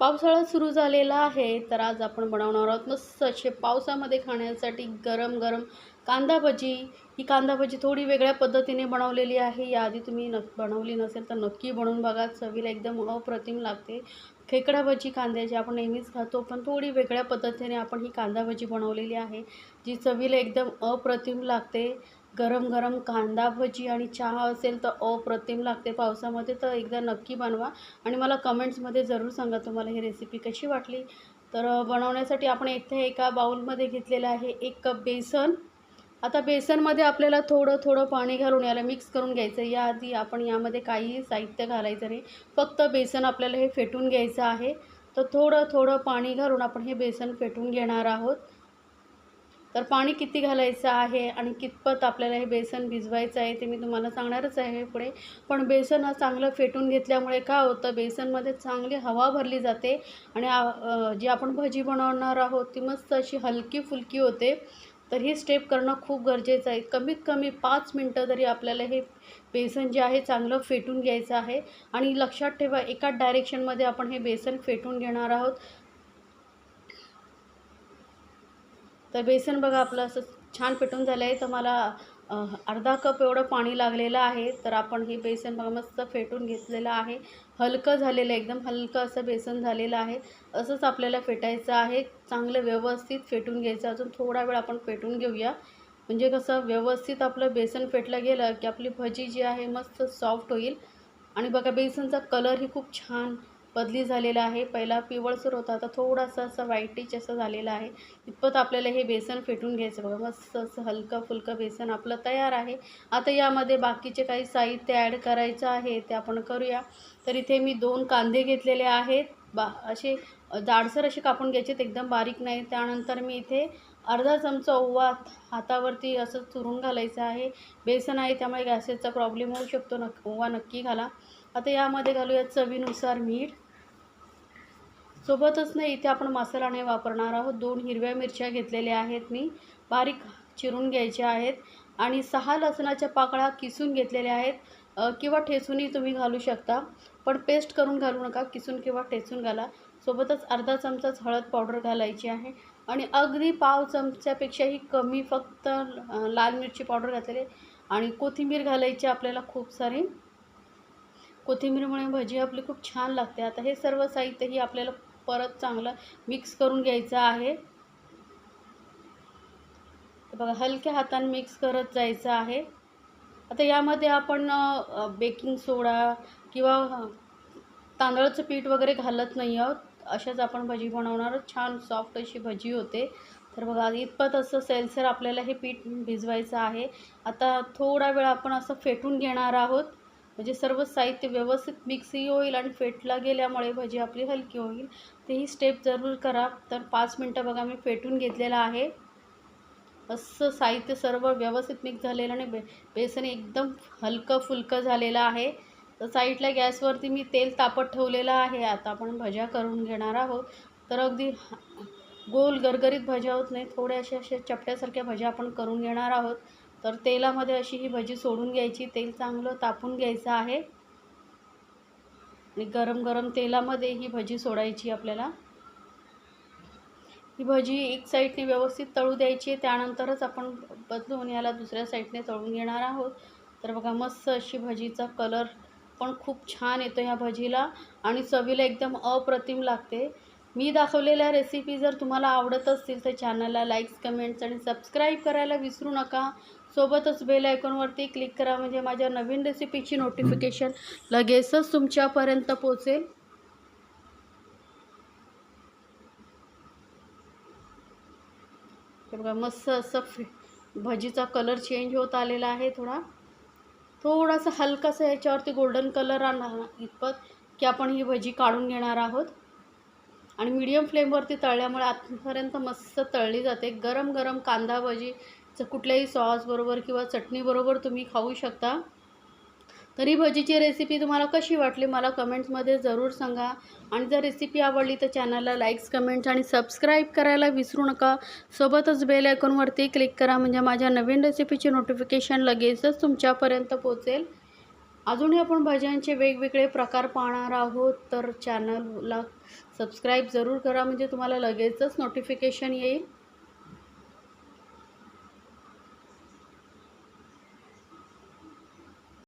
पावसाळा सुरू झालेला आहे तर आज आपण बनवणार आहोत मस्त असे पावसामध्ये खाण्यासाठी गरम गरम कांदा भजी. ही कांदा भजी थोडी वेगळ्या पद्धतीने बनवलेली आहे. याआधी तुम्ही न बनवली नसेल तर नक्की बनवून बघा. चवीला एकदम अप्रतिम लागते. खेकडा भजी कांद्याची आपण नेहमीच खातो पण थोडी वेगळ्या पद्धतीने आपण ही कांदा भजी बनवलेली आहे जी चवीला एकदम अप्रतिम लागते. गरम गरम कांदा भजी आणि चहा असेल तर अप्रतिम लागते. पावसामध्ये तर एकदा नक्की बनवा आणि मला कमेंट्समध्ये जरूर सांगा तुम्हाला ही रेसिपी कशी वाटली. तर बनवण्यासाठी आपण इथे एका बाउलमध्ये घेतलेलं आहे एक कप बेसन. आता बेसनमध्ये आपल्याला थोडं थोडं पाणी घालून याला मिक्स करून घ्यायचं याआधी आपण यामध्ये काहीही साहित्य घालायचं नाही. फक्त बेसन आपल्याला हे फेटून घ्यायचं आहे. तर थोडं थोडं पाणी घालून आपण हे बेसन फेटून घेणार आहोत. तर पाणी किती घालायचं आहे आणि कितपत आपल्याला हे बेसन भिजवायचं आहे ते मी तुम्हाला सांगणारच आहे पुढे. पण बेसन हा चांगलं फेटून घेतल्यामुळे काय होतं बेसनमध्ये चांगली हवा भरली जाते आणि जी आपण भजी बनवणार आहोत ती मस्त अशी हलकी फुलकी होते. तर ही स्टेप करणं खूप गरजेचं आहे. कमीत कमी पाच मिनटं तरी आपल्याला हे बेसन जे आहे चांगलं फेटून घ्यायचं आहे. आणि लक्षात ठेवा एकाच डायरेक्शनमध्ये आपण हे बेसन फेटून घेणार आहोत. तर बेसन बघा आपलं असं छान पेटून झालं आहे तर मला अर्धा कप एवढं पाणी लागलेलं आहे. तर आपण हे बेसन बघा मस्त फेटून घेतलेलं आहे. हलकं झालेलं आहे एकदम हलकं असं बेसन झालेलं आहे. असंच आपल्याला फेटायचं आहे. चांगलं व्यवस्थित फेटून घ्यायचं. अजून थोडा वेळ आपण फेटून घेऊया. म्हणजे कसं व्यवस्थित आपलं बेसन फेटलं गेलं की आपली भजी जी आहे मस्त सॉफ्ट होईल. आणि बघा बेसनचा कलरही खूप छान बदली झालेला आहे. पहिला पिवळसर होता आता थोडासा असं व्हाईटिश असं झालेलं आहे. इतपत आपल्याला हे बेसन फेटून घ्यायचं बघा मस्त असं हलकं फुलकं बेसन आपलं तयार आहे. आता यामध्ये बाकीचे काही साहित्य ॲड करायचं आहे ते आपण करूया. तर इथे मी दोन कांदे घेतलेले आहेत. बा असे जाडसर असे कापून घ्यायचे एकदम बारीक नाही. त्यानंतर मी इथे अर्धा चमचा ओवा हातावरती असं चुरून घालायचं आहे. बेसन आहे त्यामुळे गॅसेसचा प्रॉब्लेम होऊ शकतो. नक ओवा नक्की घाला. आता यामध्ये घालूया चवीनुसार मीठ. सोबतच नाही इथे आपण मसाला नाही वापरणार आहोत. दोन हिरव्या मिरच्या घेतलेल्या आहेत मी. बारीक चिरून घ्यायच्या आहेत. आणि सहा लसणाच्या पाकळ्या किसून घेतलेल्या आहेत. किंवा ठेचूनही तुम्ही घालू शकता. पण पेस्ट करून घालू नका. किसून किंवा ठेचून घाला. सोबतच अर्धा चमचाच हळद पावडर घालायची आहे. आणि अगदी पाव चमच्यापेक्षाही कमी फक्त लाल मिरची पावडर घातलेली आणि कोथिंबीर घालायची आपल्याला खूप सारी. कोथिंबीरमुळे भजी आपली खूप छान लागते. आता हे सर्व साहित्यही आपल्याला परत चांगलं मिक्स करून घ्यायचं आहे. बघा हलक्या हाताने मिक्स करत जायचं आहे. आता यामध्ये आपण बेकिंग सोडा किंवा तांदळाचं पीठ वगैरे घालत नाही आहोत. अशाच आपण भजी बनवणार आहोत. छान सॉफ्ट अशी भजी होते. तर बघा इतपत असं सेलसर आपल्याला हे पीठ भिजवायचं आहे. आता थोडा वेळ आपण असं फेटून घेणार आहोत. म्हणजे सर्व साहित्य व्यवस्थित मिक्सही होईल आणि फेटला गेल्यामुळे भजी आपली हलकी होईल. तेही स्टेप जरूर करा. तर पाच मिनटं बघा मी फेटून घेतलेलं आहे. असं साहित्य सर्व व्यवस्थित मिक्स झालेलं आणि बे बेसन एकदम हलकं फुलकं झालेलं आहे. तर साईडला गॅसवरती मी तेल तापत ठेवलेलं आहे. आता आपण भज्या करून घेणार आहोत. तर अगदी गोल गरगरीत भज्या होत नाही. थोड्या अशा अशा चपट्यासारख्या भज्या आपण करून घेणार आहोत. तर तेलामध्ये अशी ही भजी सोडून घ्यायची. तेल चांगलं तापून घ्यायचं आहे. आणि गरम गरम तेलामध्ये ही भजी सोडायची आपल्याला. ही भजी एक साईडने व्यवस्थित तळू द्यायची. त्यानंतरच आपण बदलून याला दुसऱ्या साईडने तळून घेणार आहोत. तर बघा मस्त अशी भजीचा कलर पण खूप छान येतो ह्या भजीला. आणि चवीला एकदम अप्रतिम लागते. मी दाखवलेल्या रेसिपी जर तुम्हाला आवडत असतील तर चॅनलला लाईक्स कमेंट्स आणि सबस्क्राईब करायला विसरू नका. सोबतच बेल आयकॉनवरती क्लिक करा म्हणजे माझ्या नवीन रेसिपीची नोटिफिकेशन लगेचच तुमच्यापर्यंत पोचेल बघा मस्त असं फ्रे भजीचा कलर चेंज होत आलेला आहे थोडा. थोडासा हलकासा याच्यावरती गोल्डन कलर आणणार इतपत की आपण ही भजी काढून घेणार आहोत. आणि मीडियम फ्लेमवरती तळल्यामुळे आतपर्यंत मस्त तळली जाते. गरम गरम कांदा भजी कुठल्याही सॉसबरोबर किंवा चटणीबरोबर तुम्ही खाऊ शकता. तरी भजीची रेसिपी तुम्हाला कशी वाटली मला कमेंट्समध्ये जरूर सांगा. आणि जर रेसिपी आवडली तर चॅनलला लाईक्स कमेंट्स आणि सबस्क्राईब करायला विसरू नका. सोबतच बेल आयकॉनवरती क्लिक करा. म्हणजे माझ्या नवीन रेसिपीची नोटिफिकेशन लगेचच तुमच्यापर्यंत पोचेल अजूनही आपण भज्यांचे वेगवेगळे प्रकार पाहणार आहोत तर चॅनलला सबस्क्राईब जरूर करा म्हणजे तुम्हाला लगेचच नोटिफिकेशन येईल.